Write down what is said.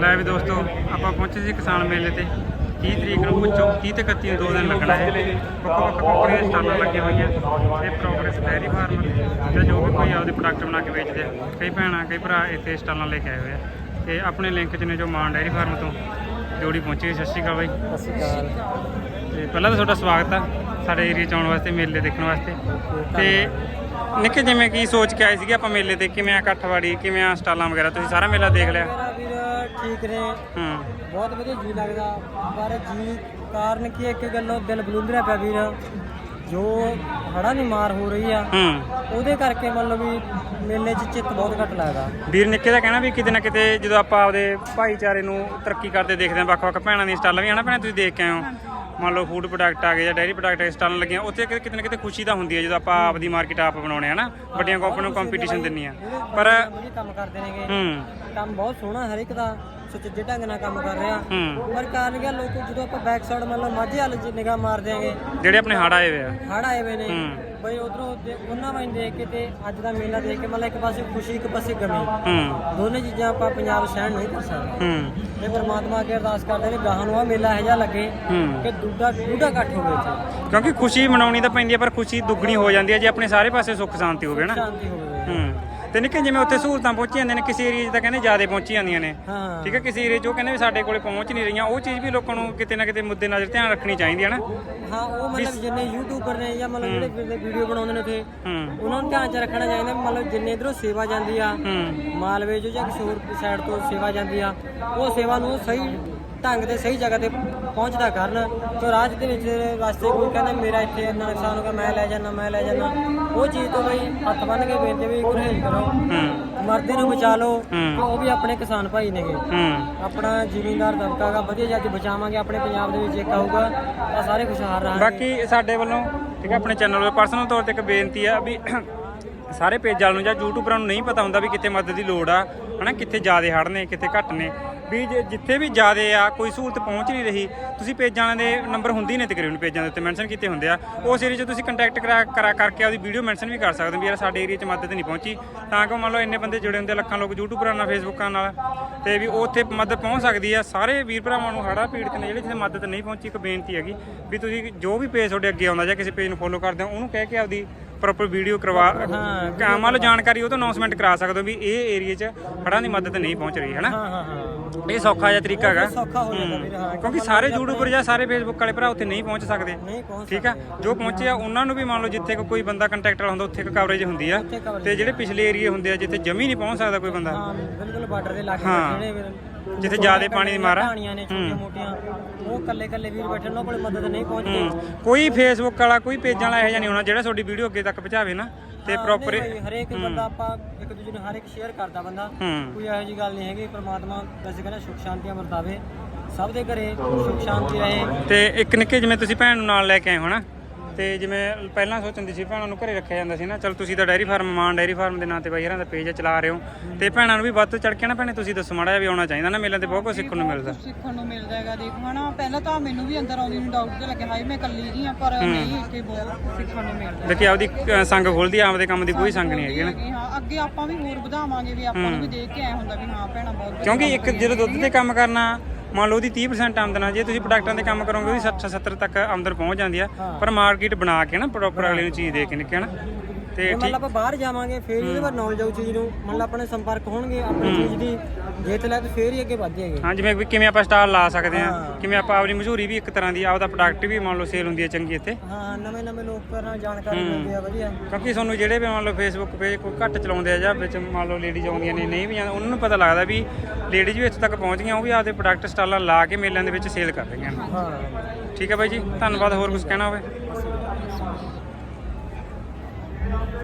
ਲੈ ਵੀ ਦੋਸਤੋ ਆਪਾਂ ਪਹੁੰਚੇ ਸੀ ਕਿਸਾਨ ਮੇਲੇ ਤੇ। 30 ਤਰੀਕ ਨੂੰ ਪੁੱਛੋ 30 ਤੇ 31 ਨੂੰ ਦੋ ਦਿਨ ਲੱਗਣਾ ਹੈ। ਵੱਖੋ ਵੱਖ ਕੰਪਨੀਆਂ ਸਟਾਲਾਂ ਲੱਗੀਆਂ ਹੋਈਆਂ ਤੇ ਪ੍ਰੋਗਰੈਸ ਡੈਰੀ ਫਾਰਮ ਜਾਂ ਜੋ ਵੀ ਕੋਈ ਆਪਦੇ ਪ੍ਰੋਡਕਟ ਬਣਾ ਕੇ ਵੇਚਦੇ ਆ। ਕਈ ਭੈਣਾਂ ਕਈ ਭਰਾ ਇੱਥੇ ਸਟਾਲਾਂ ਲੈ ਕੇ ਆਏ ਹੋਏ ਆ। ਤੇ ਆਪਣੇ ਲਿੰਕ 'ਚ ਨੇ ਜੋ ਮਾਨ ਡੈਰੀ ਫਾਰਮ ਤੋਂ ਜੋੜੀ ਪਹੁੰਚੀ ਸਤਿ ਸ਼੍ਰੀ ਅਕਾਲ ਬਾਈ। ਸਤਿ ਸ਼੍ਰੀ ਅਕਾਲ। ਤੇ ਪਹਿਲਾਂ ਤਾਂ ਤੁਹਾਡਾ ਸਵਾਗਤ ਆ ਸਾਡੇ ਏਰੀਆ ਚ ਆਉਣ ਵਾਸਤੇ ਮੇਲੇ ਦੇਖਣ ਵਾਸਤੇ। ਤੇ ਨਿੱਕੇ ਜਿਵੇਂ ਕੀ ਸੋਚ ਕੇ ਆਏ ਸੀਗੇ ਆਪਾਂ ਮੇਲੇ ਤੇ ਕਿਵੇਂ ਆ ਇਕੱਠਵਾੜੀ ਕਿਵੇਂ ਆ ਸਟਾਲਾਂ ਵਗੈਰਾ ਤੁਸੀਂ ਸਾਰਾ ਮੇਲਾ ਦੇਖ ਲਿਆ? ਠੀਕ ਨੇ। ਹੂੰ। ਬਹੁਤ ਵਧੀਆ ਜੀ ਲੱਗਦਾ। ਪਰ ਜੀ ਕਾਰਨ ਕੀ ਹੈ? ਇੱਕ ਗੱਲੋਂ ਦਿਲ ਬਲੁੰਦਰਿਆ ਪਿਆ ਵੀਰ। ਜੋ ਹੜਾ ਦੀ ਮਾਰ ਹੋ ਰਹੀ ਆ ਹੂੰ। ਉਹਦੇ ਕਰਕੇ ਮਤਲਬ ਵੀ ਮੇਲੇ 'ਚ ਚਿੱਤ ਬਹੁਤ ਘੱਟ ਲੱਗਦਾ। ਵੀਰ ਨਿੱਕੇ ਦਾ ਕਹਿਣਾ ਵੀ ਕਿਤੇ ਨਾ ਕਿਤੇ ਜਦੋਂ ਆਪਾਂ ਆਪਦੇ ਭਾਈਚਾਰੇ ਨੂੰ ਤਰੱਕੀ ਕਰਦੇ ਦੇਖਦੇ ਹਾਂ ਵੱਖ-ਵੱਖ ਭੈਣਾਂ ਦੀਆਂ ਸਟਾਲਾਂ ਵੀ ਹਨਾ ਭੈਣਾਂ ਤੁਸੀਂ ਦੇਖ ਕੇ ਆਏ ਹੋ। ਮੰਨ ਲਓ ਫੂਡ ਪ੍ਰੋਡਕਟ ਆ ਗਏ ਜਾਂ ਡੈਰੀ ਪ੍ਰੋਡਕਟ ਆ ਸਟਾਲਾਂ ਲੱਗੀਆਂ ਉੱਥੇ ਕਿ- ਕਿਤੇ ਨਾ ਕਿਤੇ ਖੁਸ਼ੀ ਤਾਂ ਹੁੰਦੀ ਹੈ ਜਦੋਂ ਆਪਾਂ ਆਪਦੀ ਮਾਰਕੀਟ ਆਪ ਬਣਾਉਣੇ ਆ ਨਾ ਵੱਡੀਆਂ ਕੰਪਨੀਆਂ ਨੂੰ ਕੰਪੀਟੀਸ਼ਨ ਦਿੰਦੀਆਂ ਪਰ ਵਧੀਆ ਕੰਮ ਕਰਦੇ ਨੇਗੇ। ਹੂੰ। ਕੰਮ ਬਹੁਤ ਸੋਹਣਾ ਹਰ ਇੱਕ ਦਾ ਸੁਚੱਜੇ ਢੰਗ ਨਾਲ ਕੰਮ ਕਰ ਰਿਹਾ। ਹੂੰ। ਪਰ ਕਾਰਨ ਕੀ ਲੋਕ ਜਦੋਂ ਆਪਾਂ ਬੈਕ ਸਾਈਡ ਮਤਲਬ ਮਾਝੇ ਵਾਲੇ 'ਚ ਨਿਗਾਹ ਮਾਰ ਦਿਆਂਗੇ ਜਿਹੜੇ ਆਪਣੇ ਹੜ ਆਏ ਹੋਏ ਆ। ਹੜ ਆਏ ਹੋਏ ਨੇ ਹੂੰ। ਬਈ ਉਧਰੋਂ ਉਹਨਾਂ ਵਾਂ ਦੇਖ ਕੇ ਤੇ ਅੱਜ ਦਾ ਮੇਲਾ ਦੇਖ ਕੇ ਮਤਲਬ ਇੱਕ ਪਾਸੇ ਖੁਸ਼ੀ ਇੱਕ ਪਾਸੇ ਗਮੀ। ਹੂੰ। ਦੋਨੇ ਚੀਜ਼ਾਂ ਆਪਾਂ ਪੰਜਾਬ ਸਹਿਣ ਨਹੀਂ ਕਰ ਸਕਦੇ। ਹੂੰ। ਇਹ ਪਰਮਾਤਮਾ ਅੱਗੇ ਅਰਦਾਸ ਕਰਦੇ ਨੇ ਗਾਹਾਂ ਨੂੰ ਆ ਮੇਲਾ ਇਹੋ ਜਿਹਾ ਲੱਗੇ ਹੂੰ। ਕਿ ਦੂਡਾ ਦੂਡਾ ਇਕੱਠ ਹੋਵੇ ਇੱਥੇ। ਕਿਉਂਕਿ ਖੁਸ਼ੀ ਮਨਾਉਣੀ ਤਾਂ ਪੈਂਦੀ ਹੈ ਪਰ ਖੁਸ਼ੀ ਦੁੱਗਣੀ ਹੋ ਜਾਂਦੀ ਹੈ ਜੇ ਆਪਣੇ ਸਾਰੇ ਪਾਸੇ ਸੁੱਖ ਸ਼ਾਂਤੀ ਹੋਵੇ ਨਾ। ਸ਼ਾਂਤੀ ਹੋਵੇ। ਹੂੰ। ਤੇ ਨਿੱਕੇ ਜਿਵੇਂ ਉੱਥੇ ਸਹੂਲਤਾਂ ਪਹੁੰਚੀ ਜਾਂਦੀਆਂ ਨੇ ਕਿਸੇ ਏਰੀਆ 'ਚ ਤਾਂ ਕਹਿੰਦੇ ਜ਼ਿਆਦਾ ਪਹੁੰਚੀ ਜਾਂਦੀਆਂ ਨੇ। ਹਾਂ। ਠੀਕ ਹੈ ਕਿਸੇ ਏਰੀਆ 'ਚ ਉਹ ਕਹਿੰਦੇ ਵੀ ਸਾਡੇ ਕੋਲੇ ਪਹੁੰਚ ਨਹੀਂ ਰਹੀਆਂ। ਉਹ ਚੀਜ਼ ਵੀ ਲੋਕਾਂ ਨੂੰ ਕਿਤੇ ਨਾ ਕਿਤੇ ਮੁੱਦੇ ਨਜ਼ਰ ਧਿਆਨ ਰੱਖਣੀ ਚਾਹੀਦੀ ਹੈ ਨਾ। ਹਾਂ ਉਹ ਮਤਲਬ ਜਿੰਨੇ ਯੂਟਿਊਬਰ ਨੇ ਜਾਂ ਮਤਲਬ ਜਿਹੜੇ ਫਿਰਦੇ ਵੀਡੀਓ ਬਣਾਉਂਦੇ ਨੇ ਉੱਥੇ ਹੂੰ। ਉਹਨਾਂ ਨੂੰ ਧਿਆਨ ਚ ਰੱਖਣਾ ਚਾਹੀਦਾ ਮਤਲਬ ਜਿੰਨੇ ਇਧਰੋਂ ਸੇਵਾ ਜਾਂਦੀ ਆ ਮਾਲਵੇ ਜੋ ਜਾਂ ਕਿਸੇ ਹੋਰ ਸਾਈਡ ਤੋਂ ਸੇਵਾ ਜਾਂਦੀ ਆ ਉਹ ਸੇਵਾ ਨੂੰ ਸਹੀ ਢੰਗ ਤੇ ਸਹੀ ਜਗ੍ਹਾ ਤੇ ਪਹੁੰਚਦਾ ਕਰਨ। ਤੇ ਰਾਜ ਦੇ ਵਿੱਚ ਰਸਤੇ ਕੋਈ ਕਹਿੰਦਾ ਮੇਰਾ ਇੱਥੇ ਇੰਨਾ ਨੁਕਸਾਨ ਹੋ ਗਿਆ ਮੈਂ ਲੈ ਜਾਣਾ ਮੈਂ ਲੈ ਜਾਣਾ ਉਹ ਚੀਜ਼ ਤੋਂ ਬਈ ਹੱਥ ਬੰਨ ਕੇ ਬੇਨਤੀ ਵੀ ਗੁਰਹੇਜ ਕਰੋ। ਹੂੰ। ਮਰਦੇ ਨੂੰ ਬਚਾ ਲਓ ਉਹ ਵੀ ਆਪਣੇ ਕਿਸਾਨ ਭਾਈ ਨੇਗੇ। ਹੂੰ। ਆਪਣਾ ਜ਼ਿਮੀਂਦਾਰ ਦਬਕਾ ਗਾ ਵਧੀਆ ਜੱਜ ਬਚਾਵਾਂਗੇ ਆਪਣੇ ਪੰਜਾਬ ਦੇ ਵਿੱਚ ਇੱਕ ਆਊਗਾ ਤਾਂ ਸਾਰੇ ਖੁਸ਼ਹਾਲ ਰਹਾਂਗੇ। ਬਾਕੀ ਸਾਡੇ ਵੱਲੋਂ ਠੀਕ ਹੈ ਆਪਣੇ ਚੈਨਲ ਤੇ ਪਰਸਨਲ ਤੌਰ ਤੇ ਇੱਕ ਬੇਨਤੀ ਆ ਵੀ ਸਾਰੇ ਪੇਜਾਂ ਨੂੰ ਜਾਂ ਯੂਟਿਊਬਰਾਂ ਨੂੰ ਨਹੀਂ ਪਤਾ ਹੁੰਦਾ ਵੀ ਕਿੱਥੇ ਮਦਦ ਦੀ ਲੋੜ ਆ ਹਨਾ ਕਿੱਥੇ ਜ਼ਿਆਦੇ ਹੜ ਨੇ ਕਿੱਥੇ ਘੱਟ ਨੇ। ਵੀ ਜੇ- ਜਿੱਥੇ ਵੀ ਜ਼ਿਆਦੇ ਆ ਕੋਈ ਸਹੂਲਤ ਪਹੁੰਚ ਨਹੀਂ ਰਹੀ ਤੁਸੀਂ ਪੇਜਾਂ ਵਾਲਿਆਂ ਦੇ ਨੰਬਰ ਹੁੰਦੀ ਨੇ ਤਕਰੀਬਨ ਪੇਜਾਂ ਦੇ ਉੱਤੇ ਮੈਂਸ਼ਨ ਕੀਤੇ ਹੁੰਦੇ ਆ। ਉਸ ਏਰੀਆ 'ਚ ਤੁਸੀਂ ਕੰਟੈਕਟ ਕਰਾ ਕਰਾ ਕਰਕੇ ਆਪਦੀ ਵੀਡੀਓ ਮੈਂਸ਼ਨ ਵੀ ਕਰ ਸਕਦੇ ਹੋ ਵੀ ਯਾਰ ਸਾਡੇ ਏਰੀਆ 'ਚ ਮਦਦ ਨਹੀਂ ਪਹੁੰਚੀ। ਤਾਂ ਕਿ ਮੰਨ ਲਓ ਇੰਨੇ ਬੰਦੇ ਜੁੜੇ ਹੁੰਦੇ ਲੱਖਾਂ ਲੋਕ ਯੂਟਿਊਬਰਾਂ ਨਾਲ ਫੇਸਬੁੱਕਾਂ ਨਾਲ ਤੇ ਵੀ ਉੱਥੇ ਮਦਦ ਪਹੁੰਚ ਸਕਦੀ ਆ। ਸਾਰੇ ਵੀਰ ਭਰਾਵਾਂ ਨੂੰ ਹੜਾ ਪੀੜਤ ਨੇ ਜਿਹੜੇ ਜਿੱਥੇ ਮਦਦ ਨਹੀਂ ਪਹੁੰਚੀ ਇੱਕ ਬੇਨਤੀ ਹੈਗੀ ਵੀ ਤੁਸੀਂ ਜੋ ਵੀ ਪੇਜ ਤੁਹਾਡੇ ਅੱਗੇ ਆਉਂਦਾ ਜਾਂ ਕਿਸੇ ਪੇਜ ਨੂੰ ਫੋਲੋ ਕਰਦੇ ਹੋ ਉਹਨੂੰ ਕਹਿ ਕੇ ਆਪਦੀ ਪ੍ਰੋਪਰ ਵੀਡੀਓ ਕਰਵਾ ਹਾਂ ਮੰਨ ਲਓ ਜਾਣਕਾਰੀ ਉਹ ਤੋਂ ਅਨਾਉਂਸਮੈਂਟ ਕਰਾ ਸਕਦੇ ਹੋ ਵੀ ਇਹ ਏਰੀਆ 'ਚ ਹੜਾਂ ਦੀ ਮਦਦ ਨਹੀਂ ਪਹੁੰਚ ਰਹੀ ਹੈ ਨਾ? ਹਾਂ ਹਾਂ। ਹਾਂ ਇਹ ਸੌਖਾ ਜਿਹਾ ਤਰੀਕਾ ਹੈਗਾ। ਸੌਖਾ ਹੋ ਜਾਂਦਾ ਵੀਰ ਹਾਂ ਕਿਉਂਕਿ ਸਾਰੇ ਯੂਟਿਊਬਰ ਜਾਂ ਸਾਰੇ ਫੇਸਬੁੱਕ ਵਾਲੇ ਭਰਾ ਉੱਥੇ ਨਹੀਂ ਪਹੁੰਚ ਸਕਦੇ। ਨਹੀਂ ਪਹੁੰਚ ਠੀਕ ਆ? ਜੋ ਪਹੁੰਚੇ ਆ ਉਹਨਾਂ ਨੂੰ ਵੀ ਮੰਨ ਲਓ ਜਿੱਥੇ ਕੋਈ ਬੰਦਾ ਕੰਟੈਕਟ ਵਾਲਾ ਹੁੰਦਾ ਉੱਥੇ ਕਵਰੇਜ ਹੁੰਦੀ ਆ। ਤੇ ਜਿਹੜੇ ਪਿਛਲੇ ਏਰੀਆ ਹੁੰਦੇ ਆ ਜਿੱਥੇ ਜਮੀ ਨਹੀਂ ਪਹੁੰਚ ਸਕਦਾ ਕੋਈ ਬੰਦਾ। ਹਾਂ ਬਿਲਕੁਲ ਬਾਰਡਰ ਦੇ ਹਾਂ। ਜਿਹੜੇ ਜਿੱਥੇ ਜ਼ਿਆਦੇ ਪਾਣੀ ਦੀ ਮਾਰ ਆ। ਨੇ ਛੋਟੀਆਂ ਮੋਟੀਆਂ ਉਹ ਕੱਲੇ ਕੱਲੇ ਵੀਰ ਬੈਠੇ ਉਹਨਾਂ ਕੋਲ ਮਦਦ ਨਹੀਂ ਪਹੁੰਚਦੀ। ਕੋਈ ਫੇਸਬੁੱਕ ਵਾਲਾ ਕੋਈ ਪੇਜਾਂ ਵਾਲਾ ਇਹੋ ਜਿਹਾ ਨਹੀਂ ਹੋਣਾ ਜਿਹੜਾ ਤੁਹਾਡੀ ਵੀਡੀਓ ਅੱਗੇ ਤੱਕ ਪਹੁੰਚਾਵੇ ਨਾ। ਤੇ ਹਾਂ, ਪ੍ਰੋਪਰ ਨਹੀਂ ਹਰੇਕ ਬੰਦਾ ਆਪਾਂ ਇੱਕ ਦੂਜੇ ਨੂੰ ਹਰ ਇੱਕ ਸ਼ੇਅਰ ਕਰਦਾ ਬੰਦਾ। ਹੂੰ। ਕੋਈ ਇਹੋ ਜੀ ਗੱਲ ਨਹੀਂ ਹੈਗੀ ਪ੍ਰਮਾਤਮਾ ਵੈਸੇ ਕਹਿੰਦਾ ਸੁਖ ਸ਼ਾਂਤੀਆਂ ਵਰਤਾਵੇ ਸਭ ਦੇ ਘਰੇ ਸੁਖ ਸ਼ਾਂਤੀ ਰਹੇ। ਤੇ ਇੱਕ ਨਿੱਕੇ ਜਿਵੇਂ ਤੁਸੀਂ ਭੈਣ ਨੂੰ ਨਾਲ ਲੈ ਕੇ ਆਏ ਹੋ ਨਾ ਤੇ ਜਿਵੇਂ ਪਹਿਲਾਂ ਸੋਚਣ ਸੀ ਭੈਣਾਂ ਨੂੰ ਘਰੇ ਰੱਖਿਆ ਜਾਂਦਾ ਸੀ ਨਾ ਚਲ ਤੁਸੀਂ ਤਾਂ dairy farm Maan dairy farm ਦੇ ਨਾਂ ਤੇ ਬਾਈ ਹਰਾਂ ਦਾ ਪੇਜ ਚਲਾ ਰਹੇ ਹੋ। ਤੇ ਭੈਣਾਂ ਨੂੰ ਵੀ ਵੱਧ ਚੜ ਕੇ ਨਾ ਭੈਣੇ ਤੁਸੀਂ ਦੱਸੋ ਮਾੜਾ ਜਿਹਾ ਵੀ ਆਉਣਾ ਚਾਹੀਦਾ ਨਾ ਮੇਲਿਆਂ ਤੇ ਬਹੁਤ ਕੁਝ ਸਿੱਖਣ ਨੂੰ ਮਿਲਦਾ। ਸਿੱਖਣ ਨੂੰ ਮਿਲਦਾ ਹੈਗਾ ਦੇਖੋ ਹਨਾ ਪਹਿਲਾਂ ਤਾਂ ਮੈਨੂੰ ਵੀ ਅੰਦਰ ਆਉਂਦੀ ਨੂੰ ਡਾਊਟ ਜਿਹਾ ਲੱਗਿਆ ਹਾਏ ਮੈਂ ਇਕੱਲੀ ਜੀ ਆ ਪਰ ਨਹੀਂ ਇੱਥੇ ਬਹੁਤ ਸਿੱਖਣ ਨੂੰ ਮਿਲਦਾ ਦੇਖੀ ਆਪਦੀ ਅ, ਸੰਗ ਖੋਲਦੀ ਆ ਆਪਦੇ ਕੰਮ ਦੀ ਕੋਈ ਸੰਗ ਨਹੀਂ ਹੈਗੀ ਨਾ। ਹੈਗੀ, ਹਾਂ ਅੱਗੇ ਆਪਾਂ ਵੀ ਹੋਰ ਵਧਾਵਾਂਗੇ ਵੀ ਆਪਾਂ ਨੂੰ ਵੀ ਦੇਖ ਕੇ ਆਇਆ ਹੁੰਦਾ ਵੀ ਹਾਂ ਭੈਣਾ ਬਹੁਤ ਕਿਉਂਕਿ ਇੱਕ ਜਦੋਂ ਦੁੱਧ ਤੇ ਕੰਮ ਕਰਨਾ ਮੰਨ ਲਓ ਉਹਦੀ 30% ਆਮਦਨ ਆ ਜੇ ਤੁਸੀਂ ਪ੍ਰੋਡਕਟਾਂ ਤੇ ਕੰਮ ਕਰੋਗੇ ਉਹਦੀ 60 70 ਤੱਕ ਆਮਦਨ ਪਹੁੰਚ ਜਾਂਦੀ ਆ। ਪਰ ਮਾਰਕੀਟ ਬਣਾ ਕੇ ਨਾ ਪ੍ਰੋਪਰ ਅਗਲੇ ਨੂੰ ਚੀਜ਼ ਦੇ ਕੇ ਨਿੱਕੇ ਨਾ ਤੇ ਮੰਨ ਲਾ ਆਪਾਂ ਬਾਹਰ ਜਾਵਾਂਗੇ ਫੇਰ ਇਹਦੇ ਬਾਰੇ ਨੌਲੇਜ ਆਊ ਚੀਜ਼ ਨੂੰ। ਮੰਨ ਲਾ ਆਪਣੇ ਸੰਪਰਕ ਹੋਣਗੇ ਆਪਣੀ ਚੀਜ਼ ਦੀ ਜੇ ਤੇ ਲੈ ਤੇ ਫੇਰ ਹੀ ਅੱਗੇ ਵਧੇਗੇ ਹਾਂ ਜਿਵੇਂ ਵੀ ਕਿਵੇਂ ਆਪਾਂ ਸਟਾਲ ਲਾ ਸਕਦੇ ਆ ਹਾਂ। ਕਿਵੇਂ ਆਪਾਂ ਆਪਣੀ ਮਸ਼ਹੂਰੀ ਵੀ ਇੱਕ ਤਰ੍ਹਾਂ ਦੀ ਆਪਦਾ ਪ੍ਰੋਡਕਟ ਵੀ ਮੰਨ ਲਓ ਸੇਲ ਹੁੰਦੀ ਹੈ ਚੰਗੀ ਇੱਥੇ। ਹਾਂ ਨਵੇਂ ਨਵੇਂ ਲੋਕਾਂ ਨਾਲ ਜਾਣਕਾਰੀ ਮਿਲਦੀ ਆ ਵਧੀਆ। ਕਿਉਂਕਿ ਤੁਹਾਨੂੰ ਜਿਹੜੇ ਵੀ ਮੰਨ ਲਓ ਫੇਸਬੁੱਕ ਪੇਜ ਕੋਈ ਘੱਟ ਚਲਾਉਂਦੇ ਆ ਜਾਂ ਵਿੱਚ ਮੰਨ ਲਓ ਲੇਡੀਜ਼ ਆਉਂਦੀਆਂ ਨੇ ਨਹੀਂ ਵੀ ਉਹਨਾਂ ਨੂੰ ਪਤਾ ਲੱਗਦਾ ਵੀ ਲੇਡੀਜ਼ ਵੀ ਇੱਥੇ ਤੱਕ ਪਹੁੰਚ ਗਈਆਂ ਉਹ ਵੀ ਆਪਦੇ ਪ੍ਰੋਡਕਟ ਸਟਾਲਾਂ ਲਾ ਕੇ ਮੇਲਿਆਂ ਦੇ ਵਿੱਚ ਸੇਲ ਕਰ ਰਹੀਆਂ ਨੇ। ਹਾਂ। ਠੀਕ ਹੈ ਬਾਈ ਜੀ ਧੰਨਵਾਦ ਹੋਰ ਕੁਝ ਕਹਿਣਾ ਹੋਵੇ?